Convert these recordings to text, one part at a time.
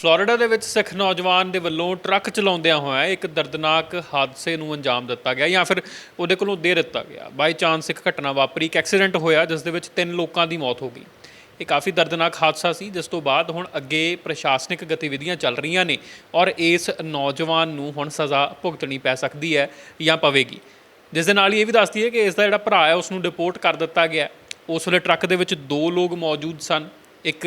Florida ਦੇ ਵਿੱਚ ਸਿੱਖ ਨੌਜਵਾਨ ਦੇ ਵੱਲੋਂ ਟਰੱਕ ਚਲਾਉਂਦਿਆਂ ਹੋਇਆ ਇੱਕ ਦਰਦਨਾਕ ਹਾਦਸੇ ਨੂੰ ਅੰਜਾਮ ਦਿੱਤਾ ਗਿਆ ਜਾਂ ਫਿਰ ਉਹਦੇ ਕੋਲੋਂ ਦੇ ਦਿੱਤਾ ਗਿਆ। ਬਾਈ ਚਾਂਸ ਇੱਕ ਘਟਨਾ ਵਾਪਰੀ, ਇੱਕ ਐਕਸੀਡੈਂਟ ਹੋਇਆ ਜਿਸ ਦੇ ਵਿੱਚ ਤਿੰਨ ਲੋਕਾਂ ਦੀ ਮੌਤ ਹੋ ਗਈ। ਇਹ ਕਾਫੀ ਦਰਦਨਾਕ ਹਾਦਸਾ ਸੀ, ਜਿਸ ਤੋਂ ਬਾਅਦ ਹੁਣ ਅੱਗੇ ਪ੍ਰਸ਼ਾਸਨਿਕ ਗਤੀਵਿਧੀਆਂ ਚੱਲ ਰਹੀਆਂ ਨੇ ਔਰ ਇਸ ਨੌਜਵਾਨ ਨੂੰ ਹੁਣ ਸਜ਼ਾ ਭੁਗਤਣੀ ਪੈ ਸਕਦੀ ਹੈ ਜਾਂ ਪਵੇਗੀ। ਜਿਸ ਦੇ ਨਾਲ ਹੀ ਇਹ ਵੀ ਦੱਸਦੀ ਹੈ ਕਿ ਇਸ ਦਾ ਜਿਹੜਾ ਭਰਾ ਹੈ, ਉਸ ਨੂੰ ਡਿਪੋਰਟ ਕਰ ਦਿੱਤਾ ਗਿਆ। ਉਸ ਵੇਲੇ ਟਰੱਕ ਦੇ ਵਿੱਚ ਦੋ ਲੋਕ ਮੌਜੂਦ ਸਨ। ਇੱਕ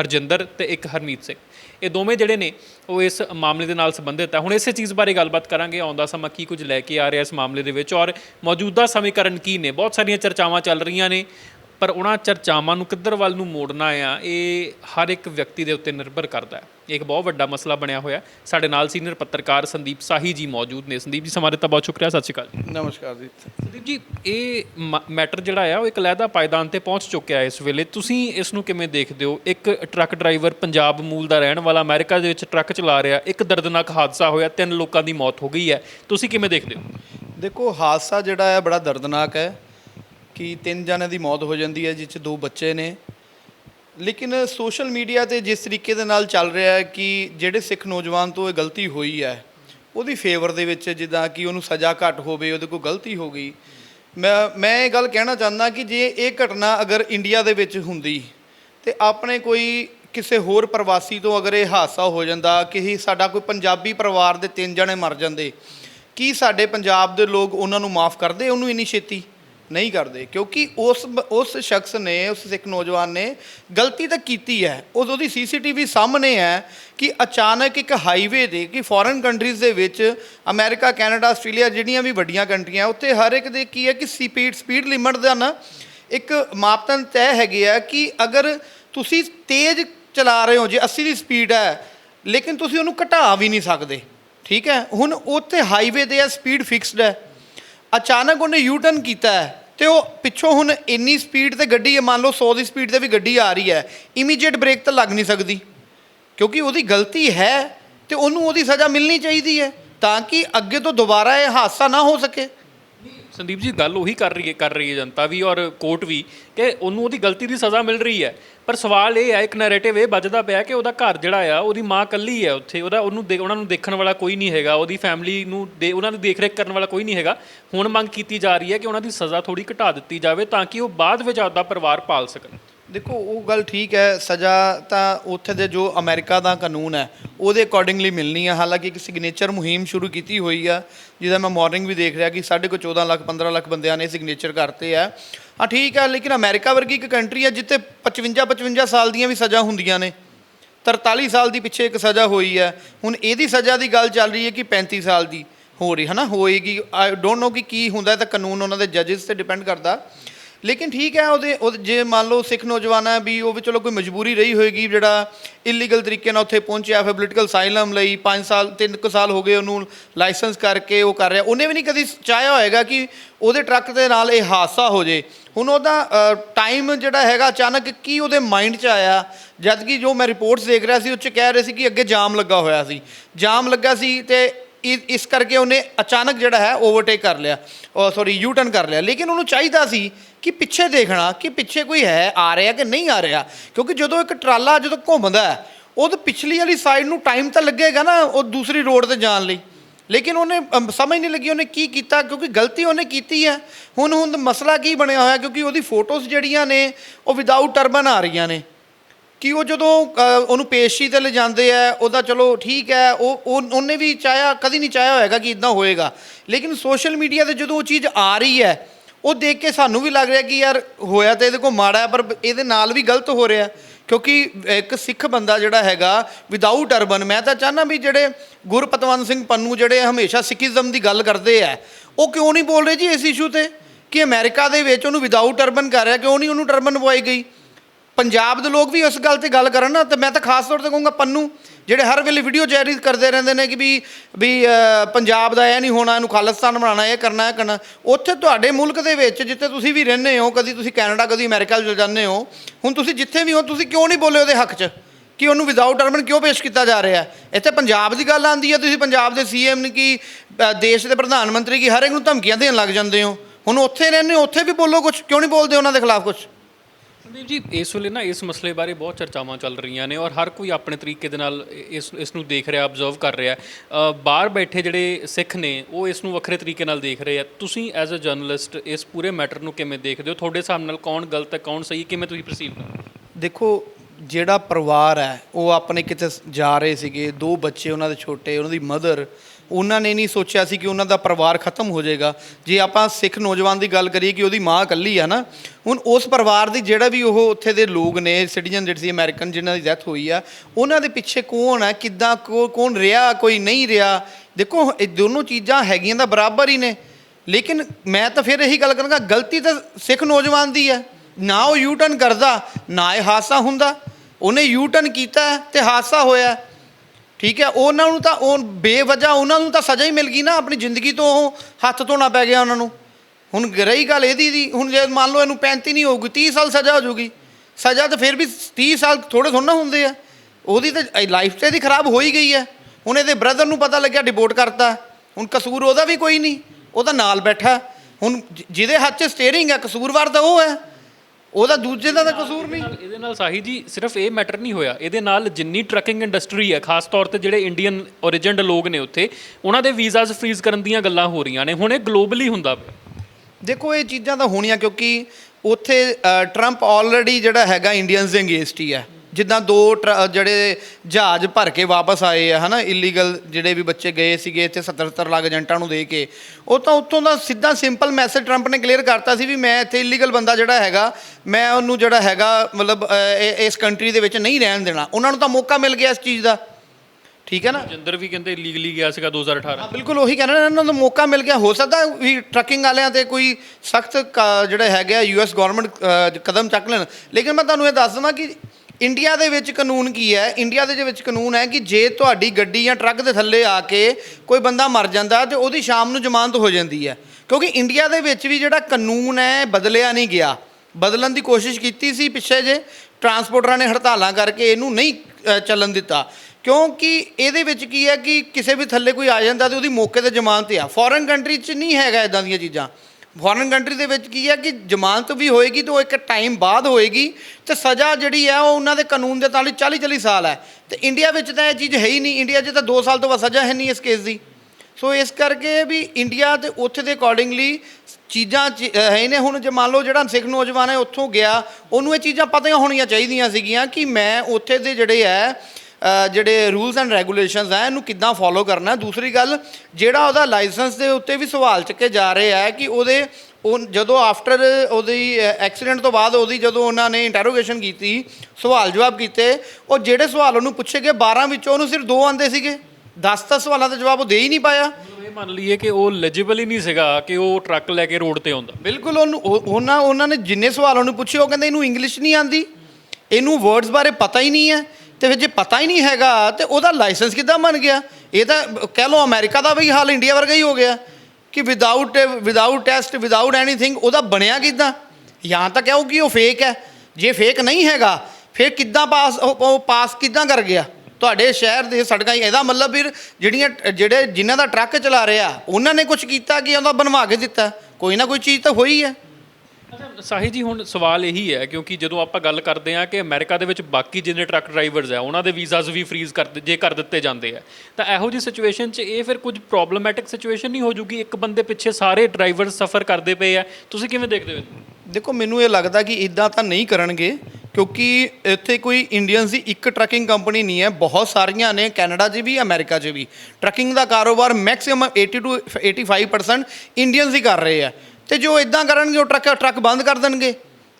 ਹਰਜਿੰਦਰ ਤੇ ਇੱਕ ਹਰਮੀਤ ਸਿੰਘ। ਇਹ ਦੋਵੇਂ ਜਿਹੜੇ ਨੇ, ਉਹ ਇਸ ਮਾਮਲੇ ਦੇ ਨਾਲ ਸੰਬੰਧਿਤ ਹੈ ਹੁਣ ਇਸੇ ਚੀਜ਼ ਬਾਰੇ ਗੱਲਬਾਤ ਕਰਾਂਗੇ ਆਉਂਦਾ ਸਮਾਂ ਕੀ ਕੁਝ ਲੈ ਕੇ ਆ ਰਿਹਾ ਇਸ ਮਾਮਲੇ ਦੇ ਵਿੱਚ। ਔਰ ਮੌਜੂਦਾ ਸਮੀਕਰਨ ਕੀ ਨੇ? ਬਹੁਤ ਸਾਰੀਆਂ ਚਰਚਾਵਾਂ ਚੱਲ ਰਹੀਆਂ ਨੇ। ਪਰ ਉਹਨਾਂ ਚਰਚਾਵਾਂ ਨੂੰ ਕਿੱਧਰ ਵੱਲ ਨੂੰ ਮੋੜਨਾ ਆ ਇਹ ਹਰ ਇੱਕ ਵਿਅਕਤੀ ਦੇ ਉੱਤੇ ਨਿਰਭਰ ਕਰਦਾ ਹੈ। ਇਹ ਇੱਕ ਬਹੁਤ ਵੱਡਾ ਮਸਲਾ ਬਣਿਆ ਹੋਇਆ ਸਾਡੇ ਨਾਲ ਸੀਨੀਅਰ ਪੱਤਰਕਾਰ ਸੰਦੀਪ ਸਾਹੀ ਜੀ ਮੌਜੂਦ ਨੇ। ਸੰਦੀਪ ਜੀ ਸਮਾਂ ਦਿੱਤਾ ਬਹੁਤ ਸ਼ੁਕਰੀਆ ਸਤਿ ਸ਼੍ਰੀ ਅਕਾਲ ਨਮਸਕਾਰ ਜੀ। ਸੰਦੀਪ ਜੀ ਇਹ ਮੈਟਰ ਜਿਹੜਾ ਆ ਉਹ ਇੱਕ ਲਹਿਦਾ ਪਾਇਦਾਨ ਤੇ ਪਹੁੰਚ ਚੁੱਕਿਆ ਹੈ ਇਸ ਵੇਲੇ। ਤੁਸੀਂ ਇਸ ਨੂੰ ਕਿਵੇਂ ਦੇਖਦੇ ਹੋ? ਇੱਕ ਟਰੱਕ ਡਰਾਈਵਰ ਪੰਜਾਬ ਮੂਲ ਦਾ ਰਹਿਣ ਵਾਲਾ ਅਮਰੀਕਾ ਦੇ ਵਿੱਚ ਟਰੱਕ ਚਲਾ ਰਿਹਾ ਇੱਕ ਦਰਦਨਾਕ ਹਾਦਸਾ ਹੋਇਆ ਤਿੰਨ ਲੋਕਾਂ ਦੀ ਮੌਤ ਹੋ ਗਈ ਹੈ। ਤੁਸੀਂ ਕਿਵੇਂ ਦੇਖਦੇ ਹੋ? ਦੇਖੋ ਹਾਦਸਾ ਜਿਹੜਾ ਹੈ ਬੜਾ ਦਰਦਨਾਕ ਹੈ। ਕਿ ਤਿੰਨ ਜਣਿਆਂ ਦੀ ਮੌਤ ਹੋ ਜਾਂਦੀ ਹੈ, ਜਿਸ 'ਚ ਦੋ ਬੱਚੇ ਨੇ। ਲੇਕਿਨ ਸੋਸ਼ਲ ਮੀਡੀਆ ਤੇ ਜਿਸ ਤਰੀਕੇ ਦੇ ਨਾਲ ਚੱਲ ਰਿਹਾ ਹੈ ਕਿ ਜਿਹੜੇ ਸਿੱਖ ਨੌਜਵਾਨ ਤੋਂ ਇਹ ਗਲਤੀ ਹੋਈ ਹੈ, ਉਹਦੀ ਫੇਵਰ ਦੇ ਵਿੱਚ ਜਿੱਦਾਂ ਕਿ ਉਹਨੂੰ ਸਜ਼ਾ ਘੱਟ ਹੋਵੇ, ਉਹਦੇ ਕੋਲ ਗਲਤੀ ਹੋ ਗਈ। ਮੈਂ ਮੈਂ ਇਹ ਗੱਲ ਕਹਿਣਾ ਚਾਹੁੰਦਾ ਕਿ ਜੇ ਇਹ ਘਟਨਾ ਅਗਰ ਇੰਡੀਆ ਦੇ ਵਿੱਚ ਹੁੰਦੀ ਤੇ ਆਪਣੇ ਕੋਈ ਕਿਸੇ ਹੋਰ ਪ੍ਰਵਾਸੀ ਤੋਂ ਅਗਰ ਇਹ ਹਾਦਸਾ ਹੋ ਜਾਂਦਾ ਕਿ ਸਾਡਾ ਕੋਈ ਪੰਜਾਬੀ ਪਰਿਵਾਰ ਦੇ ਤਿੰਨ ਜਣੇ ਮਰ ਜਾਂਦੇ, ਕੀ ਸਾਡੇ ਪੰਜਾਬ ਦੇ ਲੋਕ ਉਹਨਾਂ ਨੂੰ ਮਾਫ ਕਰਦੇ? ਉਹਨੂੰ ਇੰਨੀ ਛੇਤੀ? ਨਹੀਂ ਕਰਦੇ, ਕਿਉਂਕਿ ਉਸ ਬ- ਉਸ ਸ਼ਖਸ ਨੇ, ਉਸ ਸਿੱਖ ਨੌਜਵਾਨ ਨੇ ਗਲਤੀ ਤਾਂ ਕੀਤੀ ਹੈ। ਉਹ ਉਹਦੀ ਸੀਸੀਟੀਵੀ ਸਾਹਮਣੇ ਹੈ ਕਿ ਅਚਾਨਕ ਇੱਕ ਹਾਈਵੇ ਦੇ, ਕਿ ਫੋਰਨ ਕੰਟਰੀਜ਼ ਦੇ ਵਿੱਚ ਅਮਰੀਕਾ, ਕੈਨੇਡਾ, ਆਸਟ੍ਰੇਲੀਆ ਜਿਹੜੀਆਂ ਵੀ ਵੱਡੀਆਂ ਕੰਟਰੀਆਂ, ਉੱਥੇ ਹਰ ਇੱਕ ਦੇ ਕੀ ਹੈ ਕਿ ਸਪੀਡ ਸਪੀਡ ਲਿਮਟ ਦਾ ਨਾ ਇੱਕ ਮਾਪਦੰਡ ਤੈਅ ਹੈਗੇ ਆ ਕਿ ਅਗਰ ਤੁਸੀਂ ਤੇਜ਼ ਚਲਾ ਰਹੇ ਹੋ, ਜੇ 80 ਦੀ ਸਪੀਡ ਹੈ, ਲੇਕਿਨ ਤੁਸੀਂ ਉਹਨੂੰ ਘਟਾ ਵੀ ਨਹੀਂ ਸਕਦੇ। ਠੀਕ ਹੈ? ਹੁਣ ਉੱਥੇ ਹਾਈਵੇ ਤੇ ਆ ਸਪੀਡ ਫਿਕਸਡ ਹੈ। ਅਚਾਨਕ ਉਹਨੇ ਯੂ ਟਰਨ ਕੀਤਾ ਹੈ ਤੇ ਉਹ ਪਿੱਛੋਂ ਹੁਣ ਇੰਨੀ ਸਪੀਡ ਤੇ ਗੱਡੀ ਹੈ ਮੰਨ ਲਓ 100 ਦੀ ਸਪੀਡ ਤੇ ਵੀ ਗੱਡੀ ਆ ਰਹੀ ਹੈ ਇਮੀਡੀਏਟ ਬ੍ਰੇਕ ਤਾਂ ਲੱਗ ਨਹੀਂ ਸਕਦੀ। ਕਿਉਂਕਿ ਉਹਦੀ ਗਲਤੀ ਹੈ ਤੇ ਉਹਨੂੰ ਉਹਦੀ ਸਜ਼ਾ ਮਿਲਣੀ ਚਾਹੀਦੀ ਹੈ ਤਾਂ ਕਿ ਅੱਗੇ ਤੋਂ ਦੁਬਾਰਾ ਇਹ ਹਾਦਸਾ ਨਾ ਹੋ ਸਕੇ। ਸੰਦੀਪ ਜੀ, ਗੱਲ ਉਹੀ ਕਰ ਰਹੀ ਹੈ, ਕਰ ਰਹੀ ਹੈ ਜਨਤਾ ਵੀ ਔਰ ਕੋਰਟ ਵੀ ਕਿ ਉਹਨੂੰ ਉਹਦੀ ਗਲਤੀ ਦੀ ਸਜ਼ਾ ਮਿਲ ਰਹੀ ਹੈ। ਪਰ ਸਵਾਲ ਇਹ ਹੈ, ਇੱਕ ਨੈਰੇਟਿਵ ਇਹ ਵੱਜਦਾ ਪਿਆ ਕਿ ਉਹਦਾ ਘਰ ਜਿਹੜਾ ਆ, ਉਹਦੀ ਮਾਂ ਇਕੱਲੀ ਹੈ ਉੱਥੇ। ਉਹਦਾ ਉਹਨੂੰ ਦੇ- ਉਹਨਾਂ ਨੂੰ ਦੇਖਣ ਵਾਲਾ ਕੋਈ ਨਹੀਂ ਹੈਗਾ। ਉਹਦੀ ਫੈਮਿਲੀ ਨੂੰ ਦੇ, ਉਹਨਾਂ ਦੀ ਦੇਖਰੇਖ ਕਰਨ ਵਾਲਾ ਕੋਈ ਨਹੀਂ ਹੈਗਾ। ਹੁਣ ਮੰਗ ਕੀਤੀ ਜਾ ਰਹੀ ਹੈ ਕਿ ਉਹਨਾਂ ਦੀ ਸਜ਼ਾ ਥੋੜੀ ਘਟਾ ਦਿੱਤੀ ਜਾਵੇ ਤਾਂ ਕਿ ਉਹ ਬਾਅਦ ਵਿੱਚ ਆਪਦਾ ਪਰਿਵਾਰ ਪਾਲ ਸਕਣ। ਦੇਖੋ, ਉਹ ਗੱਲ ਠੀਕ ਹੈ, ਸਜ਼ਾ ਤਾਂ ਉੱਥੇ ਦੇ ਜੋ ਅਮਰੀਕਾ ਦਾ ਕਾਨੂੰਨ ਹੈ, ਉਹਦੇ ਅਕੋਰਡਿੰਗਲੀ ਮਿਲਣੀ ਹੈ। ਹਾਲਾਂਕਿ ਇੱਕ ਸਿਗਨੇਚਰ ਮੁਹਿੰਮ ਸ਼ੁਰੂ ਕੀਤੀ ਹੋਈ ਆ, ਜਿਹਦਾ ਮੈਂ ਮਾਰਨਿੰਗ ਵੀ ਦੇਖ ਰਿਹਾ ਕਿ ਸਾਢੇ ਕੋ 14 ਲੱਖ 15 ਲੱਖ ਬੰਦਿਆਂ ਨੇ ਸਿਗਨੇਚਰ ਕਰਤੇ ਆ। ਹਾਂ, ਠੀਕ ਹੈ ਲੇਕਿਨ ਅਮਰੀਕਾ ਵਰਗੀ ਇੱਕ ਕੰਟਰੀ ਹੈ ਜਿੱਥੇ 55 55 ਸਾਲ ਦੀਆਂ ਵੀ ਸਜ਼ਾ ਹੁੰਦੀਆਂ ਨੇ। 43 ਸਾਲ ਦੀ ਪਿੱਛੇ ਇੱਕ ਸਜ਼ਾ ਹੋਈ ਹੈ। ਹੁਣ ਇਹਦੀ ਸਜ਼ਾ ਦੀ ਗੱਲ ਚੱਲ ਰਹੀ ਹੈ ਕਿ 35 ਸਾਲ ਦੀ ਹੋ ਰਹੀ ਹੈ ਨਾ ਹੋਏਗੀ। ਆਈ ਡੋਨਟ ਨੋ ਕਿ ਕੀ ਹੁੰਦਾ ਤਾਂ ਕਾਨੂੰਨ ਉਹਨਾਂ ਦੇ ਜੱਜਸ ਤੇ ਡਿਪੈਂਡ ਕਰਦਾ। ਲੇਕਿਨ ਠੀਕ ਹੈ, ਉਹਦੇ ਉਹ ਜੇ ਮੰਨ ਲਓ ਸਿੱਖ ਨੌਜਵਾਨ ਹੈ ਵੀ ਉਹ ਵੀ ਚਲੋ ਕੋਈ ਮਜਬੂਰੀ ਰਹੀ ਹੋਏਗੀ ਜਿਹੜਾ ਇਲੀਗਲ ਤਰੀਕੇ ਨਾਲ ਉੱਥੇ ਪਹੁੰਚਿਆ ਫਿਰ ਪੋਲੀਟੀਕਲ ਸਾਈਲਮ ਲਈ 5 ਸਾਲ 3 ਕੁ ਸਾਲ ਹੋ ਗਏ ਉਹਨੂੰ ਲਾਇਸੈਂਸ ਕਰਕੇ ਉਹ ਕਰ ਰਿਹਾ। ਉਹਨੇ ਵੀ ਨਹੀਂ ਕਦੀ ਚਾਹਿਆ ਹੋਏਗਾ ਕਿ ਉਹਦੇ ਟਰੱਕ ਦੇ ਨਾਲ ਇਹ ਹਾਦਸਾ ਹੋ ਜੇ। ਹੁਣ ਉਹਦਾ ਟਾਈਮ ਜਿਹੜਾ ਹੈਗਾ ਅਚਾਨਕ ਕੀ ਉਹਦੇ ਮਾਈਂਡ 'ਚ ਆਇਆ? ਜਦ ਕਿ ਜੋ ਮੈਂ ਰਿਪੋਰਟਸ ਦੇਖ ਰਿਹਾ ਸੀ, ਉਹ 'ਚ ਕਹਿ ਰਹੇ ਸੀ ਕਿ ਅੱਗੇ ਜਾਮ ਲੱਗਾ ਹੋਇਆ ਸੀ। ਜਾਮ ਲੱਗਾ ਸੀ ਤੇ ਇਸ ਕਰਕੇ ਉਹਨੇ ਅਚਾਨਕ ਜਿਹੜਾ ਹੈ ਓਵਰਟੇਕ ਕਰ ਲਿਆ। ਉਹ ਸੌਰੀ ਯੂ ਟਰਨ ਕਰ ਲਿਆ। ਲੇਕਿਨ ਉਹਨੂੰ ਚਾਹੀਦਾ ਸੀ ਕਿ ਪਿੱਛੇ ਦੇਖਣਾ ਕਿ ਪਿੱਛੇ ਕੋਈ ਹੈ, ਆ ਰਿਹਾ ਕਿ ਨਹੀਂ ਆ ਰਿਹਾ। ਕਿਉਂਕਿ ਜਦੋਂ ਇੱਕ ਟਰਾਲਾ ਜਦੋਂ ਘੁੰਮਦਾ ਹੈ, ਉਹ ਪਿਛਲੀ ਵਾਲੀ ਸਾਈਡ ਨੂੰ ਟਾਈਮ ਤਾਂ ਲੱਗੇਗਾ ਨਾ, ਉਹ ਦੂਸਰੀ ਰੋਡ ਤੇ ਜਾਣ ਲਈ। ਲੇਕਿਨ ਉਹਨੇ ਸਮਝ ਨਹੀਂ ਲੱਗੀ ਉਹਨੇ ਕੀ ਕੀਤਾ, ਕਿਉਂਕਿ ਗਲਤੀ ਉਹਨੇ ਕੀਤੀ ਹੈ। ਹੁਣ ਹੁਣ ਮਸਲਾ ਕੀ ਬਣਿਆ ਹੋਇਆ, ਕਿਉਂਕਿ ਉਹਦੀ ਫੋਟੋਜ਼ ਜਿਹੜੀਆਂ ਨੇ, ਉਹ ਵਿਦਆਊਟ ਟਰਬਨ ਆ ਰਹੀਆਂ ਨੇ। ਕਿ ਉਹ ਜਦੋਂ ਅ, ਉਹਨੂੰ ਪੇਸ਼ੀ ਤੇ ਲਿਜਾਂਦੇ ਆ ਉਹਦਾ ਚਲੋ ਠੀਕ ਹੈ ਉਹ ਉਹ- ਉਹਨੇ ਵੀ ਚਾਹਿਆ ਕਦੀ ਨਹੀਂ ਚਾਹਿਆ ਹੋਏਗਾ ਕਿ ਇਦਾਂ ਹੋਏਗਾ। ਲੇਕਿਨ ਸੋਸ਼ਲ ਮੀਡੀਆ ਤੇ ਜਦੋਂ ਉਹ ਚੀਜ਼ ਆ ਰਹੀ ਹੈ ਉਹ ਦੇਖ ਕੇ ਸਾਨੂੰ ਵੀ ਲੱਗ ਰਿਹਾ ਕਿ ਯਾਰ ਹੋਇਆ ਤਾਂ ਇਹਦੇ ਕੋਲ ਮਾੜਾ ਹੈ ਪਰ ਇਹਦੇ ਨਾਲ ਵੀ ਗਲਤ ਹੋ ਰਿਹਾ। ਕਿਉਂਕਿ ਇੱਕ ਸਿੱਖ ਬੰਦਾ ਜਿਹੜਾ ਹੈਗਾ ਵਿਦਆਊਟ ਅਰਬਨ ਮੈਂ ਤਾਂ ਚਾਹਨਾ ਵੀ ਜਿਹੜੇ ਗੁਰਪਤਵੰਤ ਸਿੰਘ ਪੰਨੂ ਜਿਹੜੇ ਹਮੇਸ਼ਾ ਸਿੱਖੀਜ਼ਮ ਦੀ ਗੱਲ ਕਰਦੇ ਆ ਉਹ ਕਿਉਂ ਨਹੀਂ ਬੋਲ ਰਹੇ ਜੀ ਇਸ ਇਸ਼ੂ ਤੇ? ਕਿ ਅਮਰੀਕਾ ਦੇ ਵਿੱਚ ਉਹਨੂੰ ਵਿਦਆਊਟ ਅਰਬਨ ਕਰ ਰਿਹਾ ਕਿਉਂ ਨਹੀਂ ਉਹਨੂੰ ਟਰਬਨ ਪਵਾਈ ਗਈ? ਪੰਜਾਬ ਦੇ ਲੋਕ ਵੀ ਉਸ ਗੱਲ ਤੇ ਗੱਲ ਕਰਨ ਨਾ, ਤੇ ਮੈਂ ਤਾਂ ਖਾਸ ਤੌਰ ਤੇ ਕਹੂੰਗਾ ਪੰਨੂ, ਜਿਹੜੇ ਹਰ ਵੇਲੇ ਵੀਡੀਓ ਜਾਰੀ ਕਰਦੇ ਰਹਿੰਦੇ ਨੇ ਕਿ ਵੀ ਵੀ ਪੰਜਾਬ ਦਾ ਇਹ ਨਹੀਂ ਹੋਣਾ, ਇਹਨੂੰ ਖਾਲਿਸਤਾਨ ਬਣਾਉਣਾ, ਇਹ ਕਰਨਾ ਇਹ ਕਰਨਾ। ਉੱਥੇ ਤੁਹਾਡੇ ਮੁਲਕ ਦੇ ਵਿੱਚ, ਜਿੱਥੇ ਤੁਸੀਂ ਵੀ ਰਹਿੰਦੇ ਹੋ, ਕਦੀ ਤੁਸੀਂ ਕੈਨੇਡਾ, ਕਦੀ ਅਮਰੀਕਾ ਚਲ ਜਾਂਦੇ ਹੋ, ਹੁਣ ਤੁਸੀਂ ਜਿੱਥੇ ਵੀ ਹੋ, ਤੁਸੀਂ ਕਿਉਂ ਨਹੀਂ ਬੋਲੇ ਉਹਦੇ ਹੱਕ 'ਚ? ਕਿ ਉਹਨੂੰ ਵਿਦਆਊਟ ਅਰਬਨ ਕਿਉਂ ਪੇਸ਼ ਕੀਤਾ ਜਾ ਰਿਹਾ? ਹੈ ਇੱਥੇ ਪੰਜਾਬ ਦੀ ਗੱਲ ਆਉਂਦੀ ਹੈ, ਤੁਸੀਂ ਪੰਜਾਬ ਦੇ ਸੀਐਮ ਨੇ ਕਿ ਦੇਸ਼ ਦੇ ਪ੍ਰਧਾਨ ਮੰਤਰੀ ਕੀ ਹਰ ਇੱਕ ਨੂੰ ਧਮਕੀਆਂ ਦੇਣ ਲੱਗ ਜਾਂਦੇ ਹੋ। ਹੁਣ ਉੱਥੇ ਰਹਿੰਦੇ ਹੋ, ਉੱਥੇ ਵੀ ਬੋਲੋ ਕੁਝ ਕਿਉਂ ਨਹੀਂ ਬੋਲਦੇ ਉਹਨਾਂ ਦੇ ਖਿਲਾਫ ਕੁਝ ਸੰਦੀਪ ਜੀ ਇਸ ਵੇਲੇ ਨਾ ਇਸ ਮਸਲੇ ਬਾਰੇ ਬਹੁਤ ਚਰਚਾਵਾਂ ਚੱਲ ਰਹੀਆਂ ਨੇ ਔਰ ਹਰ ਕੋਈ ਆਪਣੇ ਤਰੀਕੇ ਦੇ ਨਾਲ ਇਸ ਇਸ ਨੂੰ ਦੇਖ ਰਿਹਾ ਆਬਜ਼ਰਵ ਕਰ ਰਿਹਾ ਅ, ਬਾਹਰ ਬੈਠੇ ਜਿਹੜੇ ਸਿੱਖ ਨੇ ਉਹ ਇਸ ਨੂੰ ਵੱਖਰੇ ਤਰੀਕੇ ਨਾਲ ਦੇਖ ਰਹੇ ਆ। ਤੁਸੀਂ ਐਜ਼ ਅ ਜਰਨਲਿਸਟ ਇਸ ਪੂਰੇ ਮੈਟਰ ਨੂੰ ਕਿਵੇਂ ਦੇਖਦੇ ਹੋ? ਤੁਹਾਡੇ ਹਿਸਾਬ ਨਾਲ ਕੌਣ ਗਲਤ ਹੈ ਕੌਣ ਸਹੀ ਕਿਵੇਂ ਤੁਸੀਂ ਪਰਸੀਵ ਕਰਦੇ ਹੋ? ਦੇਖੋ ਜਿਹੜਾ ਪਰਿਵਾਰ ਹੈ ਉਹ ਆਪਣੇ ਕਿਤੇ ਸ- ਜਾ ਰਹੇ ਸੀਗੇ। ਦੋ ਬੱਚੇ ਉਹਨਾਂ ਦੇ ਛੋਟੇ ਉਹਨਾਂ ਦੀ ਮਦਰ ਉਹਨਾਂ ਨੇ ਨਹੀਂ ਸੋਚਿਆ ਸੀ ਕਿ ਉਹਨਾਂ ਦਾ ਪਰਿਵਾਰ ਖਤਮ ਹੋ ਜਾਏਗਾ। ਜੇ ਆਪਾਂ ਸਿੱਖ ਨੌਜਵਾਨ ਦੀ ਗੱਲ ਕਰੀਏ ਕਿ ਉਹਦੀ ਮਾਂ ਇਕੱਲੀ ਆ ਨਾ, ਹੁਣ ਉਸ ਪਰਿਵਾਰ ਦੀ ਜਿਹੜਾ ਵੀ ਉਹ ਉੱਥੇ ਦੇ ਲੋਕ ਨੇ ਸਿਟੀਜ਼ਨ ਜਿਹੜੇ ਸੀ, ਅਮਰੀਕਨ ਜਿਨ੍ਹਾਂ ਦੀ ਡੈਥ ਹੋਈ ਆ, ਉਹਨਾਂ ਦੇ ਪਿੱਛੇ ਕੌਣ ਹੈ ਕਿੱਦਾਂ ਕੋ- ਕੌਣ ਰਿਹਾ, ਕੋਈ ਨਹੀਂ ਰਿਹਾ। ਦੇਖੋ, ਇਹ ਦੋਨੋਂ ਚੀਜ਼ਾਂ ਹੈਗੀਆਂ ਤਾਂ ਬਰਾਬਰ ਹੀ ਨੇ। ਲੇਕਿਨ ਮੈਂ ਤਾਂ ਫਿਰ ਇਹੀ ਗੱਲ ਕਰਾਂਗਾ, ਗਲਤੀ ਤਾਂ ਸਿੱਖ ਨੌਜਵਾਨ ਦੀ ਹੈ ਨਾ ਉਹ ਯੂ ਟਰਨ ਕਰਦਾ, ਨਾ ਇਹ ਹਾਦਸਾ ਹੁੰਦਾ। ਉਹਨੇ ਯੂ ਟਰਨ ਕੀਤਾ ਹੈ ਤੇ ਹਾਦਸਾ ਹੋਇਆ। ਠੀਕ ਹੈ, ਉਹਨਾਂ ਨੂੰ ਤਾਂ ਉਹ ਬੇਵਜ੍ਹਾ, ਉਹਨਾਂ ਨੂੰ ਤਾਂ ਸਜ਼ਾ ਹੀ ਮਿਲ ਗਈ ਨਾ ਆਪਣੀ ਜ਼ਿੰਦਗੀ ਤੋਂ, ਉਹ ਹੱਥ ਧੋਣਾ ਪੈ ਗਿਆ ਉਹਨਾਂ ਨੂੰ। ਹੁਣ ਰਹੀ ਗੱਲ ਇਹਦੀ ਦੀ, ਹੁਣ ਜੇ ਮੰਨ ਲਓ ਇਹਨੂੰ 35 ਨਹੀਂ ਹੋਊਗੀ 30 ਸਾਲ ਸਜ਼ਾ ਹੋ ਜਾਊਗੀ ਸਜ਼ਾ ਤਾਂ ਫਿਰ ਵੀ 30 ਸਾਲ ਥੋੜੇ ਥੋੜਾ ਹੁੰਦੇ ਆ। ਉਹਦੀ ਤਾਂ ਲਾਈਫ ਤੇ ਦੀ ਖਰਾਬ ਹੋ ਹੀ ਗਈ ਹੈ। ਹੁਣ ਇਹਦੇ ਬ੍ਰਦਰ ਨੂੰ ਪਤਾ ਲੱਗਿਆ ਡਿਪੋਰਟ ਕਰਤਾ। ਹੁਣ ਕਸੂਰ ਉਹਦਾ ਵੀ ਕੋਈ ਨਹੀਂ, ਉਹ ਤਾਂ ਨਾਲ ਬੈਠਾ। ਹੁਣ ਜਿਹਦੇ ਹੱਥ 'ਚ ਸਟੀਅਰਿੰਗ ਹੈ, ਕਸੂਰਵਾਰ ਤਾਂ ਉਹ ਹੈ। ਉਹਦਾ ਦੂਜੇ ਦਾ ਤਾਂ ਕਸੂਰ ਨਹੀਂ। ਨਾਲ ਇਹਦੇ ਨਾਲ ਸਾਹੀ ਜੀ ਸਿਰਫ ਇਹ ਮੈਟਰ ਨਹੀਂ ਹੋਇਆ। ਇਹਦੇ ਨਾਲ ਜਿੰਨੀ ਟਰੱਕਿੰਗ ਇੰਡਸਟਰੀ ਹੈ ਖਾਸ ਤੌਰ ਤੇ ਜਿਹੜੇ ਇੰਡੀਅਨ ਓਰੀਜਿਨਡ ਲੋਕ ਨੇ ਉੱਥੇ ਉਹਨਾਂ ਦੇ ਵੀਜ਼ਾਸ ਫ੍ਰੀਜ਼ ਕਰਨ ਦੀਆਂ ਗੱਲਾਂ ਹੋ ਰਹੀਆਂ ਨੇ। ਹੁਣ ਇਹ ਗਲੋਬਲੀ ਹੁੰਦਾ ਪਿਆ। ਦੇਖੋ ਇਹ ਚੀਜ਼ਾਂ ਤਾਂ ਹੋਣੀਆਂ ਕਿਉਂਕਿ ਉੱਥੇ ਅ, ਟਰੰਪ ਆਲਰੇਡੀ ਜਿਹੜਾ ਹੈਗਾ ਇੰਡੀਅਨਸ ਦੇ ਅਗੇਂਸਟ ਹੀ ਹੈ। ਜਿੱਦਾਂ ਦੋ ਟਰ- ਜਿਹੜੇ ਜਹਾਜ਼ ਭਰ ਕੇ ਵਾਪਸ ਆਏ ਆ ਹਨਾ ਇਲੀਗਲ ਜਿਹੜੇ ਵੀ ਬੱਚੇ ਗਏ ਸੀਗੇ ਇੱਥੇ 70 70 ਲੱਖ ਏਜੰਟਾਂ ਨੂੰ ਦੇ ਕੇ ਉਹ ਤਾਂ ਉੱਥੋਂ ਦਾ ਸਿੱਧਾ ਸਿੰਪਲ ਮੈਸੇਜ ਟਰੰਪ ਨੇ ਕਲੀਅਰ ਕਰਤਾ ਸੀ ਵੀ ਮੈਂ ਇੱਥੇ ਇਲੀਗਲ ਬੰਦਾ ਜਿਹੜਾ ਹੈਗਾ ਮੈਂ ਉਹਨੂੰ ਜਿਹੜਾ ਹੈਗਾ ਮਤਲਬ ਅ, ਇਹ- ਇਸ ਕੰਟਰੀ ਦੇ ਵਿੱਚ ਨਹੀਂ ਰਹਿਣ ਦੇਣਾ। ਉਹਨਾਂ ਨੂੰ ਤਾਂ ਮੌਕਾ ਮਿਲ ਗਿਆ ਇਸ ਚੀਜ਼ ਦਾ। ਠੀਕ ਹੈ ਨਾ? ਜਿੰਦਰ ਵੀ ਕਹਿੰਦੇ ਲੀਗਲੀ ਗਿਆ ਸੀਗਾ 2018 ਹਾਂ ਬਿਲਕੁਲ ਉਹੀ ਕਹਿਣਾ ਇਹਨਾਂ ਨੂੰ ਮੌਕਾ ਮਿਲ ਗਿਆ। ਹੋ ਸਕਦਾ ਵੀ ਟਰੱਕਿੰਗ ਵਾਲਿਆਂ ਤੇ ਕੋਈ ਸਖਤ ਜਿਹੜਾ ਹੈਗਾ ਯੂਐਸ ਗਵਰਨਮੈਂਟ ਕਦਮ ਚੱਕ ਲੈਣ। ਲੇਕਿਨ ਮੈਂ ਤੁਹਾਨੂੰ ਇਹ ਦੱਸ ਦਵਾਂ ਕਿ ਇੰਡੀਆ ਦੇ ਵਿੱਚ ਕਾਨੂੰਨ ਕੀ ਹੈ? ਇੰਡੀਆ ਦੇ ਵਿੱਚ ਕਾਨੂੰਨ ਹੈ ਕਿ ਜੇ ਤੁਹਾਡੀ ਗੱਡੀ ਜਾਂ ਟਰੱਕ ਦੇ ਥੱਲੇ ਆ ਕੇ ਕੋਈ ਬੰਦਾ ਮਰ ਜਾਂਦਾ ਤੇ ਉਹਦੀ ਸ਼ਾਮ ਨੂੰ ਜ਼ਮਾਨਤ ਹੋ ਜਾਂਦੀ ਹੈ। ਕਿਉਂਕਿ ਇੰਡੀਆ ਦੇ ਵਿੱਚ ਵੀ ਜਿਹੜਾ ਕਾਨੂੰਨ ਹੈ, ਬਦਲਿਆ ਨਹੀਂ ਗਿਆ। ਬਦਲਣ ਦੀ ਕੋਸ਼ਿਸ਼ ਕੀਤੀ ਸੀ ਪਿੱਛੇ ਜੇ, ਟਰਾਂਸਪੋਰਟਰਾਂ ਨੇ ਹੜਤਾਲਾਂ ਕਰਕੇ ਇਹਨੂੰ ਨਹੀਂ ਚੱਲਣ ਦਿੱਤਾ। ਕਿਉਂਕਿ ਇਹਦੇ ਵਿੱਚ ਕੀ ਹੈ ਕਿ ਕਿਸੇ ਵੀ ਥੱਲੇ ਕੋਈ ਆ ਜਾਂਦਾ ਤੇ ਉਹਦੀ ਮੌਕੇ ਤੇ ਜ਼ਮਾਨਤ ਆ। ਫੋਰਨ ਕੰਟਰੀ 'ਚ ਨਹੀਂ ਹੈਗਾ ਇਦਾਂ ਦੀਆਂ ਚੀਜ਼ਾਂ। ਫੋਰਨ ਕੰਟਰੀ ਦੇ ਵਿੱਚ ਕੀ ਹੈ ਕਿ ਜ਼ਮਾਨਤ ਵੀ ਹੋਏਗੀ ਤੇ ਉਹ ਇੱਕ ਟਾਈਮ ਬਾਅਦ ਹੋਏਗੀ ਤੇ ਸਜ਼ਾ ਜਿਹੜੀ ਹੈ ਉਹ ਉਹਨਾਂ ਦੇ ਕਾਨੂੰਨ ਦੇ ਤਾਲੀ 40 40 ਸਾਲ ਹੈ। ਤੇ ਇੰਡੀਆ ਵਿੱਚ ਤਾਂ ਇਹ ਚੀਜ਼ ਹੈ ਹੀ ਨਹੀਂ। ਇੰਡੀਆ 'ਚ ਤਾਂ 2 ਸਾਲ ਤੋਂ ਬਾਅਦ ਸਜ਼ਾ ਹੈ ਨਹੀਂ ਇਸ ਕੇਸ ਦੀ। ਸੋ ਇਸ ਕਰਕੇ ਵੀ ਇੰਡੀਆ ਤੇ ਉੱਥੇ ਦੇ ਅਕੋਰਡਿੰਗਲੀ ਚੀਜ਼ਾਂ ਚ- ਹੈ ਨੇ। ਹੁਣ ਜੇ ਮੰਨ ਲਓ ਜਿਹੜਾ ਸਿੱਖ ਨੌਜਵਾਨ ਹੈ, ਉੱਥੋਂ ਗਿਆ, ਉਹਨੂੰ ਇਹ ਚੀਜ਼ਾਂ ਪਤਾ ਹੋਣੀਆਂ ਚਾਹੀਦੀਆਂ ਸੀਗੀਆਂ ਕਿ ਮੈਂ ਉੱਥੇ ਦੇ ਜਿਹੜੇ ਹੈ ਜਿਹੜੇ ਰੂਲਸ ਐਂਡ ਰੈਗੂਲੇਸ਼ਨਸ ਆ ਇਹਨੂੰ ਕਿੱਦਾਂ ਫੋਲੋ ਕਰਨਾ। ਦੂਸਰੀ ਗੱਲ ਜਿਹੜਾ ਉਹਦਾ ਲਾਇਸੈਂਸ ਦੇ ਉੱਤੇ ਵੀ ਸਵਾਲ ਚੱਕੇ ਜਾ ਰਹੇ ਆ ਕਿ ਉਹਦੇ ਉਹ ਜਦੋਂ ਆਫਟਰ ਉਹਦੀ ਐਕਸੀਡੈਂਟ ਤੋਂ ਬਾਅਦ ਉਹਦੀ ਜਦੋਂ ਉਹਨਾਂ ਨੇ ਇੰਟਰੋਗੇਸ਼ਨ ਕੀਤੀ ਸਵਾਲ ਜਵਾਬ ਕੀਤੇ ਉਹ ਜਿਹੜੇ ਸਵਾਲ ਉਹਨੂੰ ਪੁੱਛੇ ਗਏ 12 ਵਿੱਚੋਂ ਉਹਨੂੰ ਸਿਰਫ ਦੋ ਆਂਦੇ ਸੀਗੇ। 10 ਤਾਂ ਸਵਾਲਾਂ ਦਾ ਜਵਾਬ ਉਹ ਦੇ ਹੀ ਨਹੀਂ ਪਾਇਆ। ਇਹ ਮੰਨ ਲਈਏ ਕਿ ਉਹ ਲੈਜੀਬਲ ਹੀ ਨਹੀਂ ਸੀਗਾ ਕਿ ਉਹ ਟਰੱਕ ਲੈ ਕੇ ਰੋਡ ਤੇ ਆਉਂਦਾ। ਬਿਲਕੁਲ ਉਹਨੂੰ ਉਹ- ਉਹਨਾਂ ਉਹਨਾਂ ਨੇ ਜਿੰਨੇ ਸਵਾਲ ਉਹਨੂੰ ਪੁੱਛੇ ਉਹ ਕਹਿੰਦੇ ਇਹਨੂੰ ਇੰਗਲਿਸ਼ ਨਹੀਂ ਆਂਦੀ ਇਹਨੂੰ ਵਰਡਸ ਬਾਰੇ ਪਤਾ ਹੀ ਨਹੀਂ ਹੈ। ਤੇ ਫਿਰ ਜੇ ਪਤਾ ਹੀ ਨਹੀਂ ਹੈਗਾ, ਤੇ ਉਹਦਾ ਲਾਇਸੈਂਸ ਕਿੱਦਾਂ ਬਣ ਗਿਆ? ਇਹ ਤਾਂ ਕਹਿ ਲਓ ਅਮਰੀਕਾ ਦਾ ਵੀ ਹਾਲ ਇੰਡੀਆ ਵਰਗਾ ਹੀ ਹੋ ਗਿਆ। ਕਿ without without test without anything ਉਹਦਾ ਬਣਿਆ ਕਿੱਦਾਂ? ਜਾਂ ਤਾਂ ਕਹੋ ਕਿ ਉਹ ਫੇਕ ਹੈ। ਜੇ ਫੇਕ ਨਹੀਂ ਹੈਗਾ, ਫਿਰ ਕਿੱਦਾਂ ਪਾਸ ਉਹ ਪਾਸ ਕਿੱਦਾਂ ਕਰ ਗਿਆ? ਤੁਹਾਡੇ ਸ਼ਹਿਰ ਦੇ ਸੜਕਾਂ ਹੀ, ਇਹਦਾ ਮਤਲਬ ਫਿਰ ਜਿਹੜੀਆਂ, ਜਿਹੜੇ ਜਿਨ੍ਹਾਂ ਦਾ ਟਰੱਕ ਚਲਾ ਰਿਹਾ, ਉਹਨਾਂ ਨੇ ਕੁਝ ਕੀਤਾ ਕਿ ਉਹਦਾ ਬਣਵਾ ਕੇ ਦਿੱਤਾ? ਕੋਈ ਨਾ ਕੋਈ ਚੀਜ਼ ਤਾਂ ਹੋਈ ਹੈ। ਅੱਛਾ ਸਾਹੀ ਜੀ, ਹੁਣ ਸਵਾਲ ਇਹੀ ਹੈ, ਕਿਉਂਕਿ ਜਦੋਂ ਆਪਾਂ ਗੱਲ ਕਰਦੇ ਹਾਂ ਕਿ ਅਮਰੀਕਾ ਦੇ ਵਿੱਚ ਬਾਕੀ ਜਿੰਨੇ ਟਰੱਕ ਡਰਾਈਵਰਸ ਆ ਉਹਨਾਂ ਦੇ ਵੀਜ਼ਾਸ ਵੀ ਫ੍ਰੀਜ਼ ਕਰ ਦਿੱਤੇ- ਜੇ ਕਰ ਦਿੱਤੇ ਜਾਂਦੇ ਆ ਤਾਂ ਇਹੋ ਜੀ ਸਿਚੁਏਸ਼ਨ 'ਚ ਇਹ ਫਿਰ ਕੁਝ ਪ੍ਰੋਬਲਮੈਟਿਕ ਸਿਚੁਏਸ਼ਨ ਨਹੀਂ ਹੋ ਜੂਗੀ? ਇੱਕ ਬੰਦੇ ਪਿੱਛੇ ਸਾਰੇ ਡਰਾਈਵਰ ਸਫਰ ਕਰਦੇ ਪਏ ਆ ਤੁਸੀਂ ਕਿਵੇਂ ਦੇਖਦੇ ਹੋ ਦੇਖੋ, ਮੈਨੂੰ ਇਹ ਲੱਗਦਾ ਕਿ ਇਦਾਂ ਤਾਂ ਨਹੀਂ ਕਰਨਗੇ, ਕਿਉਂਕਿ ਇੱਥੇ ਕੋਈ ਇੰਡੀਅਨਸ ਦੀ ਇੱਕ ਟਰੱਕਿੰਗ ਕੰਪਨੀ ਨਹੀਂ ਹੈ, ਬਹੁਤ ਸਾਰੀਆਂ ਨੇ ਕੈਨੇਡਾ 'ਚ ਵੀ ਅਮਰੀਕਾ 'ਚ ਵੀ। ਟਰੱਕਿੰਗ ਦਾ ਕਾਰੋਬਾਰ ਮੈਕਸਿਮਮ 80 ਟੂ 85% ਇੰਡੀਅਨਸ ਹੀ ਕਰ ਰਹੇ ਆ ਤੇ ਜੋ ਇਦਾਂ ਕਰਨਗੇ ਉਹ ਟਰੱਕ ਟਰੱਕ ਬੰਦ ਕਰ ਦੇਣਗੇ।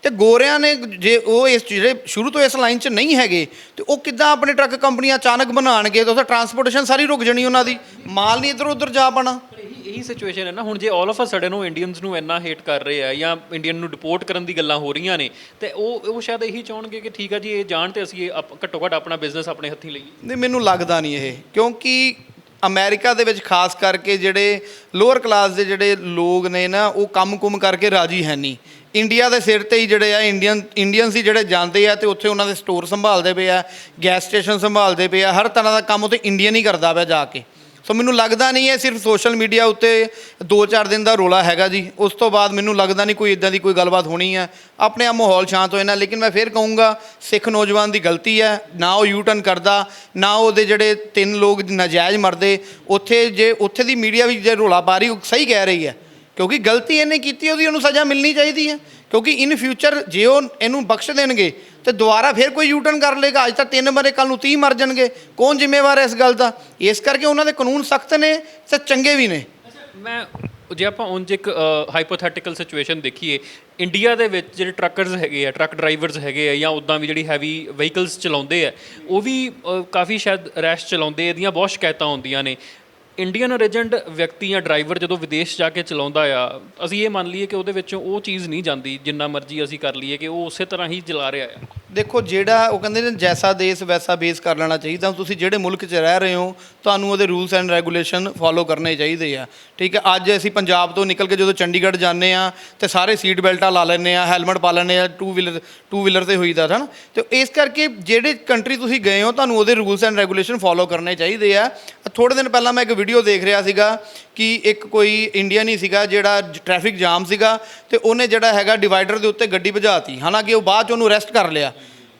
ਤੇ ਗੋਰਿਆਂ ਨੇ ਜੇ ਉਹ ਇਸ ਜਿਹੜੇ ਸ਼ੁਰੂ ਤੋਂ ਇਸ ਲਾਈਨ 'ਚ ਨਹੀਂ ਹੈਗੇ ਤੇ ਉਹ ਕਿੱਦਾਂ ਆਪਣੇ ਟਰੱਕ ਕੰਪਨੀਆਂ ਅਚਾਨਕ ਬਣਾਉਣਗੇ? ਤੇ ਉੱਥੇ ਟਰਾਂਸਪੋਰਟੇਸ਼ਨ ਸਾਰੀ ਰੁਕ ਜਾਣੀ ਉਹਨਾਂ ਦੀ। ਮਾਲ ਨਹੀਂ ਇੱਧਰ ਉੱਧਰ ਜਾ ਪਾਣਾ। ਇਹੀ ਇਹੀ ਸਿਚੁਏਸ਼ਨ ਹੈ ਨਾ ਹੁਣ ਜੇ ਆਲ ਆਫ ਅ ਸਡਨ ਉਹ ਇੰਡੀਅਨਸ ਨੂੰ ਇੰਨਾ ਹੇਟ ਕਰ ਰਹੇ ਆ ਜਾਂ ਇੰਡੀਅਨ ਨੂੰ ਡਿਪੋਰਟ ਕਰਨ ਦੀ ਗੱਲਾਂ ਹੋ ਰਹੀਆਂ ਨੇ ਤੇ ਉਹ ਉਹ ਸ਼ਾਇਦ ਇਹੀ ਚਾਹਣਗੇ ਕਿ ਠੀਕ ਆ ਜੀ ਇਹ ਜਾਣ ਤੇ ਅਸੀਂ ਇਹ ਘੱਟੋ ਘੱਟ ਆਪਣਾ ਬਿਜ਼ਨਸ ਆਪਣੇ ਹੱਥੀਂ ਲਈਏ। ਨਹੀਂ ਮੈਨੂੰ ਲੱਗਦਾ ਨਹੀਂ ਇਹ ਕਿਉਂਕਿ ਅਮਰੀਕਾ ਦੇ ਵਿੱਚ ਖਾਸ ਕਰਕੇ ਜਿਹੜੇ ਲੋਅਰ ਕਲਾਸ ਦੇ ਜਿਹੜੇ ਲੋਕ ਨੇ ਨਾ, ਉਹ ਕੰਮ-ਕੁਮ ਕਰਕੇ ਰਾਜੀ ਹੈ ਨਹੀਂ। ਇੰਡੀਆ ਦੇ ਸਿਰ ਤੇ ਹੀ ਜਿਹੜੇ ਆ ਇੰਡੀਅਨ ਇੰਡੀਅਨਸ ਹੀ ਜਿਹੜੇ ਜਾਂਦੇ ਆ ਤੇ ਉੱਥੇ ਉਹਨਾਂ ਦੇ ਸਟੋਰ ਸੰਭਾਲਦੇ ਪਏ ਆ ਗੈਸ ਸਟੇਸ਼ਨ ਸੰਭਾਲਦੇ ਪਏ ਆ, ਹਰ ਤਰ੍ਹਾਂ ਦਾ ਕੰਮ ਉੱਥੇ ਇੰਡੀਅਨ ਹੀ ਕਰਦਾ ਪਿਆ ਜਾ ਕੇ। ਸੋ ਮੈਨੂੰ ਲੱਗਦਾ ਨਹੀਂ ਹੈ ਸਿਰਫ ਸੋਸ਼ਲ ਮੀਡੀਆ ਉੱਤੇ 2-4 ਦਿਨ ਦਾ ਰੋਲਾ ਹੈਗਾ ਜੀ। ਉਸ ਤੋਂ ਬਾਅਦ ਮੈਨੂੰ ਲੱਗਦਾ ਨਹੀਂ ਕੋਈ ਇਦਾਂ ਦੀ ਕੋਈ ਗੱਲਬਾਤ ਹੋਣੀ ਹੈ। ਆਪਣੇ ਆਪ ਮਾਹੌਲ ਸ਼ਾਂਤ ਹੋਏ ਨਾ ਲੇਕਿਨ ਮੈਂ ਫਿਰ ਕਹੂੰਗਾ, ਸਿੱਖ ਨੌਜਵਾਨ ਦੀ ਗਲਤੀ ਹੈ। ਨਾ ਉਹ ਯੂ ਟਰਨ ਕਰਦਾ, ਨਾ ਉਹਦੇ ਜਿਹੜੇ ਤਿੰਨ ਲੋਕ ਨਾਜਾਇਜ਼ ਮਰਦੇ, ਉੱਥੇ ਜੇ, ਉੱਥੇ ਦੀ ਮੀਡੀਆ ਵੀ ਜੇ ਰੋਲਾ ਪਾ ਰਹੀ, ਉਹ ਸਹੀ ਕਹਿ ਰਹੀ ਹੈ। ਕਿਉਂਕਿ ਗਲਤੀ ਇਹਨੇ ਕੀਤੀ, ਉਹਦੀ ਉਹਨੂੰ ਸਜ਼ਾ ਮਿਲਣੀ ਚਾਹੀਦੀ ਹੈ। ਕਿਉਂਕਿ ਇਨ ਫਿਊਚਰ ਜੇ ਉਹ ਇਹਨੂੰ ਬਖਸ਼ ਦੇਣਗੇ ਤੇ ਦੁਬਾਰਾ ਫਿਰ ਕੋਈ ਯੂ ਟਰਨ ਕਰ ਲੇਗਾ। ਅੱਜ ਤਾਂ ਤਿੰਨ ਮਰੇ ਕੱਲ ਨੂੰ 30 ਮਰ ਜਾਣਗੇ। ਕੌਣ ਜ਼ਿੰਮੇਵਾਰ ਹੈ ਇਸ ਗੱਲ ਦਾ? ਇਸ ਕਰਕੇ ਉਹਨਾਂ ਦੇ ਕਾਨੂੰਨ ਸਖਤ ਨੇ ਤੇ ਚੰਗੇ ਵੀ ਨੇ। ਮੈਂ ਜੇ ਆਪਾਂ ਉਂਝ ਇੱਕ ਹਾਈਪੋਥੈਟੀਕਲ ਸਿਚੁਏਸ਼ਨ ਦੇਖੀਏ ਇੰਡੀਆ ਦੇ ਵਿੱਚ ਜਿਹੜੇ ਟਰੱਕਰਸ ਹੈਗੇ ਆ ਟਰੱਕ ਡਰਾਈਵਰਸ ਹੈਗੇ ਆ, ਜਾਂ ਉਦਾਂ ਵੀ ਜਿਹੜੀ ਹੈਵੀ ਵਹੀਕਲਸ ਚਲਾਉਂਦੇ ਆ, ਉਹ ਵੀ ਕਾਫੀ ਸ਼ਾਇਦ ਰੈਸ਼ ਚਲਾਉਂਦੇ ਇਹਦੀਆਂ ਬਹੁਤ ਸ਼ਿਕਾਇਤਾਂ ਆਉਂਦੀਆਂ ਨੇ। ਇੰਡੀਅਨ ਓਰੀਜਨਡ ਵਿਅਕਤੀ ਜਾਂ ਡਰਾਈਵਰ ਜਦੋਂ ਵਿਦੇਸ਼ ਜਾ ਕੇ ਚਲਾਉਂਦਾ ਆ, ਅਸੀਂ ਇਹ ਮੰਨ ਲਈਏ ਕਿ ਉਹਦੇ ਵਿੱਚੋਂ ਉਹ ਚੀਜ਼ ਨਹੀਂ ਜਾਂਦੀ, ਜਿੰਨਾ ਮਰਜ਼ੀ ਅਸੀਂ ਕਰ ਲਈਏ ਕਿ ਉਹ ਉਸੇ ਤਰ੍ਹਾਂ ਹੀ ਚਲਾ ਰਿਹਾ ਆ। ਦੇਖੋ, ਜਿਹੜਾ ਉਹ ਕਹਿੰਦੇ ਨੇ ਜੈਸਾ ਦੇਸ਼ ਵੈਸਾ ਬੇਸ ਕਰ ਲੈਣਾ ਚਾਹੀਦਾ। ਤੁਸੀਂ ਜਿਹੜੇ ਮੁਲਕ 'ਚ ਰਹਿ ਰਹੇ ਹੋ, ਤੁਹਾਨੂੰ ਉਹਦੇ ਰੂਲਸ ਐਂਡ ਰੈਗੂਲੇਸ਼ਨ ਫੋਲੋ ਕਰਨੇ ਚਾਹੀਦੇ ਆ। ਠੀਕ ਹੈ, ਅੱਜ ਅਸੀਂ ਪੰਜਾਬ ਤੋਂ ਨਿਕਲ ਕੇ ਜਦੋਂ ਚੰਡੀਗੜ੍ਹ ਜਾਂਦੇ ਆ ਤੇ ਸਾਰੇ ਸੀਟ ਬੈਲਟਾਂ ਲਾ ਲੈਂਦੇ ਆ ਹੈਲਮਟ ਪਾ ਲੈਂਦੇ ਆ ਟੂ ਵੀਲਰ ਟੂ ਵੀਲਰ ਤੇ ਹੋਈਦਾ ਹਨ ਤੇ ਇਸ ਕਰਕੇ ਜਿਹੜੇ ਕੰਟਰੀ ਤੁਸੀਂ ਗਏ ਹੋ, ਤੁਹਾਨੂੰ ਉਹਦੇ ਰੂਲਸ ਐਂਡ ਰੈਗੂਲੇਸ਼ਨ ਫੋਲੋ ਕਰਨੇ ਚਾਹੀਦੇ ਆ। ਥੋੜੇ ਦਿਨ ਪਹਿਲਾਂ ਮੈਂ ਇੱਕ ਵੀਡੀਓ ਦੇਖ ਰਿਹਾ ਸੀਗਾ ਕਿ ਇੱਕ ਕੋਈ ਇੰਡੀਅਨ ਹੀ ਸੀਗਾ, ਜਿਹੜਾ ਟ੍ਰੈਫਿਕ ਜਾਮ ਸੀਗਾ, ਤੇ ਉਹਨੇ ਜਿਹੜਾ ਹੈਗਾ ਡਿਵਾਈਡਰ ਦੇ ਉੱਤੇ ਗੱਡੀ ਭਜਾਤੀ ਹਾਲਾਂਕਿ ਉਹ ਬਾਅਦ ਚ ਉਹਨੂੰ ਅਰੈਸਟ ਕਰ ਲਿਆ।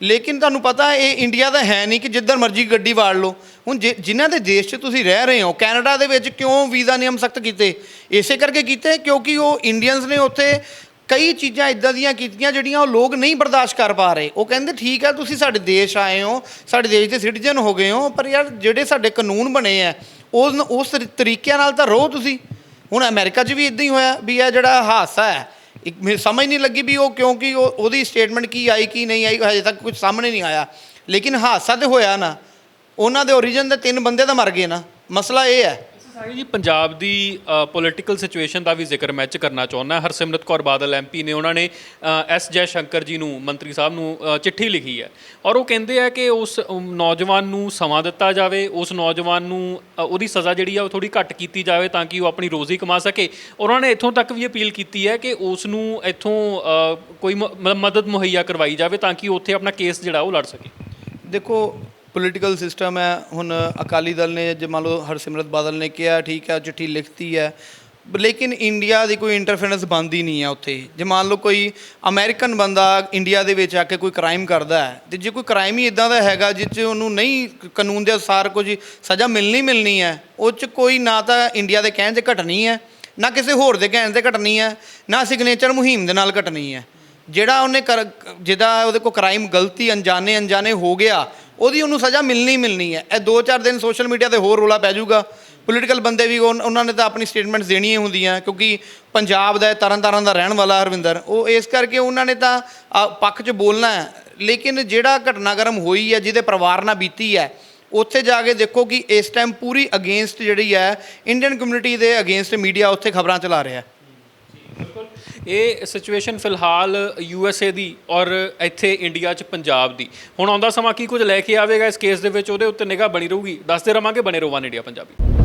ਲੇਕਿਨ ਤੁਹਾਨੂੰ ਪਤਾ ਇਹ ਇੰਡੀਆ ਦਾ ਹੈ ਨਹੀਂ ਕਿ ਜਿੱਧਰ ਮਰਜ਼ੀ ਗੱਡੀ ਵਾੜ ਲਓ। ਹੁਣ ਜੇ- ਜਿਨ੍ਹਾਂ ਦੇ ਦੇਸ਼ 'ਚ ਤੁਸੀਂ ਰਹਿ ਰਹੇ ਹੋ, ਕੈਨੇਡਾ ਦੇ ਵਿੱਚ ਕਿਉਂ ਵੀਜ਼ਾ ਨਿਯਮ ਸਖਤ ਕੀਤੇ? ਇਸੇ ਕਰਕੇ ਕੀਤੇ ਕਿਉਂਕਿ ਉਹ ਇੰਡੀਅਨਸ ਨੇ ਉੱਥੇ ਕਈ ਚੀਜ਼ਾਂ ਇਦਾਂ ਦੀਆਂ ਕੀਤੀਆਂ ਜਿਹੜੀਆਂ ਉਹ ਲੋਕ ਨਹੀਂ ਬਰਦਾਸ਼ਤ ਕਰ ਪਾ ਰਹੇ। ਉਹ ਕਹਿੰਦੇ, ਠੀਕ ਹੈ, ਤੁਸੀਂ ਸਾਡੇ ਦੇਸ਼ ਆਏ ਹੋ, ਸਾਡੇ ਦੇਸ਼ ਦੇ ਸਿਟੀਜ਼ਨ ਹੋ ਗਏ ਹੋ, ਪਰ ਯਾਰ ਜਿਹੜੇ ਸਾਡੇ ਕਾਨੂੰਨ ਬਣੇ ਆ ਉਸ ਉਸ ਤਰੀ- ਤਰੀਕਿਆਂ ਨਾਲ ਤਾਂ ਰਹੋ ਤੁਸੀਂ। ਹੁਣ ਅਮਰੀਕਾ 'ਚ ਵੀ ਇਦਾਂ ਹੀ ਹੋਇਆ ਵੀ ਇਹ ਜਿਹੜਾ ਹਾਦਸਾ ਹੈ ਇੱਕ ਮੈਨੂੰ ਸਮਝ ਨਹੀਂ ਲੱਗੀ ਵੀ ਉਹ ਕਿਉਂਕਿ ਉਹ ਉਹਦੀ ਸਟੇਟਮੈਂਟ ਕੀ ਆਈ, ਕੀ ਨਹੀਂ ਆਈ, ਹਜੇ ਤੱਕ ਕੁਝ ਸਾਹਮਣੇ ਨਹੀਂ ਆਇਆ। ਲੇਕਿਨ ਹਾਦਸਾ ਤੇ ਹੋਇਆ ਨਾ, ਉਹਨਾਂ ਦੇ origin ਦੇ ਤਿੰਨ ਬੰਦੇ ਤਾਂ ਮਰ ਗਏ ਨਾ। ਮਸਲਾ ਇਹ ਹੈ ਸਾਈ ਜੀ ਪੰਜਾਬ ਦੀ ਪੋਲਿਟੀਕਲ ਸਿਚੁਏਸ਼ਨ ਦਾ ਵੀ ਜ਼ਿਕਰ ਮੈਂ ਚ ਕਰਨਾ ਚਾਹੁੰਦਾ। ਹਰਸਿਮਰਤ ਕੌਰ ਬਾਦਲ ਐਮਪੀ ਨੇ ਉਹਨਾਂ ਨੇ ਐਸ ਜੈ ਸ਼ੰਕਰ ਜੀ ਨੂੰ ਮੰਤਰੀ ਸਾਹਿਬ ਨੂੰ ਚਿੱਠੀ ਲਿਖੀ ਹੈ। ਔਰ ਉਹ ਕਹਿੰਦੇ ਆ ਕਿ ਉਸ ਨੌਜਵਾਨ ਨੂੰ ਸਮਾਂ ਦਿੱਤਾ ਜਾਵੇ, ਉਸ ਨੌਜਵਾਨ ਨੂੰ ਉਹਦੀ ਸਜ਼ਾ ਜਿਹੜੀ ਆ ਉਹ ਥੋੜੀ ਘੱਟ ਕੀਤੀ ਜਾਵੇ ਤਾਂ ਕਿ ਉਹ ਆਪਣੀ ਰੋਜ਼ੀ ਕਮਾ ਸਕੇ। ਔਰ ਉਹਨਾਂ ਨੇ ਇੱਥੋਂ ਤੱਕ ਵੀ ਅਪੀਲ ਕੀਤੀ ਹੈ ਕਿ ਉਸ ਨੂੰ ਇੱਥੋਂ ਕੋਈ ਮ- ਮ- ਮਦਦ ਮੁਹੱਈਆ ਕਰਵਾਈ ਜਾਵੇ ਤਾਂ ਕਿ ਉੱਥੇ ਆਪਣਾ ਕੇਸ ਜਿਹੜਾ ਉਹ ਲੜ ਸਕੇ। ਦੇਖੋ ਪੋਲੀਟੀਕਲ ਸਿਸਟਮ ਹੈ। ਹੁਣ ਅਕਾਲੀ ਦਲ ਨੇ ਜੇ ਮੰਨ ਲਓ ਹਰਸਿਮਰਤ ਬਾਦਲ ਨੇ ਕਿਹਾ, ਠੀਕ ਹੈ ਚਿੱਠੀ ਲਿਖਤੀ ਹੈ। ਲੇਕਿਨ ਇੰਡੀਆ ਦੀ ਕੋਈ ਇੰਟਰਫੇਰੈਂਸ ਬੰਦੀ ਨਹੀਂ ਹੈ ਉੱਥੇ। ਜੇ ਮੰਨ ਲਓ ਕੋਈ ਅਮਰੀਕਨ ਬੰਦਾ ਇੰਡੀਆ ਦੇ ਵਿੱਚ ਆ ਕੇ ਕੋਈ ਕ੍ਰਾਈਮ ਕਰਦਾ ਹੈ, ਤੇ ਜੇ ਕੋਈ ਕ੍ਰਾਈਮ ਹੀ ਇਦਾਂ ਦਾ ਹੈਗਾ ਜਿਸ 'ਚ ਉਹਨੂੰ ਨਹੀਂ ਕਾਨੂੰਨ ਦੇ ਅਨੁਸਾਰ ਕੁਝ ਸਜ਼ਾ ਮਿਲਣੀ ਮਿਲਣੀ ਹੈ, ਉਹ 'ਚ ਕੋਈ ਨਾ ਤਾਂ ਇੰਡੀਆ ਦੇ ਕਹਿਣ 'ਤੇ ਘਟਣੀ ਹੈ, ਨਾ ਕਿਸੇ ਹੋਰ ਦੇ ਕਹਿਣ 'ਤੇ ਘਟਣੀ ਹੈ, ਨਾ ਸਿਗਨੇਚਰ ਮੁਹਿੰਮ ਦੇ ਨਾਲ ਘਟਣੀ ਹੈ। ਜਿਹੜਾ ਉਹਨੇ ਕਰ ਜਿਹਦਾ ਉਹਦੇ ਕੋ ਕ੍ਰਾਈਮ ਗਲਤੀ, ਅਣਜਾਣੇ ਅਣਜਾਣੇ ਹੋ ਗਿਆ, ਉਹਦੀ ਉਹਨੂੰ ਸਜ਼ਾ ਮਿਲਣੀ ਮਿਲਣੀ ਹੈ। ਇਹ 2-4 ਦਿਨ ਸੋਸ਼ਲ ਮੀਡੀਆ ਤੇ ਹੋਰ ਰੋਲਾ ਪੈ ਜਾਊਗਾ। ਪੋਲੀਟੀਕਲ ਬੰਦੇ ਵੀ ਉਹਨਾਂ ਨੇ ਤਾਂ ਆਪਣੀ ਸਟੇਟਮੈਂਟਸ ਦੇਣੀਆਂ ਹੁੰਦੀਆਂ, ਕਿਉਂਕਿ ਪੰਜਾਬ ਦਾ ਤਰਨ ਤਾਰਨ ਦਾ ਰਹਿਣ ਵਾਲਾ ਹਰਵਿੰਦਰ, ਉਹ ਇਸ ਕਰਕੇ ਉਹਨਾਂ ਨੇ ਤਾਂ ਪੱਖ 'ਚ ਬੋਲਣਾ ਹੈ। ਲੇਕਿਨ ਜਿਹੜਾ ਘਟਨਾਕ੍ਰਮ ਹੋਈ ਹੈ, ਜਿਹਦੇ ਪਰਿਵਾਰ ਨਾਲ ਬੀਤੀ ਹੈ, ਉੱਥੇ ਜਾ ਕੇ ਦੇਖੋ ਕਿ ਇਸ ਟਾਈਮ ਪੂਰੀ ਅਗੇਂਸਟ ਜਿਹੜੀ ਹੈ ਇੰਡੀਅਨ ਕਮਿਊਨਿਟੀ ਦੇ ਅਗੇਂਸਟ ਮੀਡੀਆ ਉੱਥੇ ਖਬਰਾਂ ਚਲਾ ਰਿਹਾ ਹੈ। ਇਹ ਸਿਚੁਏਸ਼ਨ ਫਿਲਹਾਲ ਯੂ ਐਸ ਏ ਦੀ ਔਰ ਇੱਥੇ ਇੰਡੀਆ 'ਚ ਪੰਜਾਬ ਦੀ। ਹੁਣ ਆਉਂਦਾ ਸਮਾਂ ਕੀ ਕੁਝ ਲੈ ਕੇ ਆਵੇਗਾ ਇਸ ਕੇਸ ਦੇ ਵਿੱਚ, ਉਹਦੇ ਉੱਤੇ ਨਿਗਾਹ ਬਣੀ ਰਹੂਗੀ। ਦੱਸਦੇ ਰਵਾਂਗੇ, ਬਣੇ ਰਹੋ ਵਨ ਇੰਡੀਆ ਪੰਜਾਬੀ।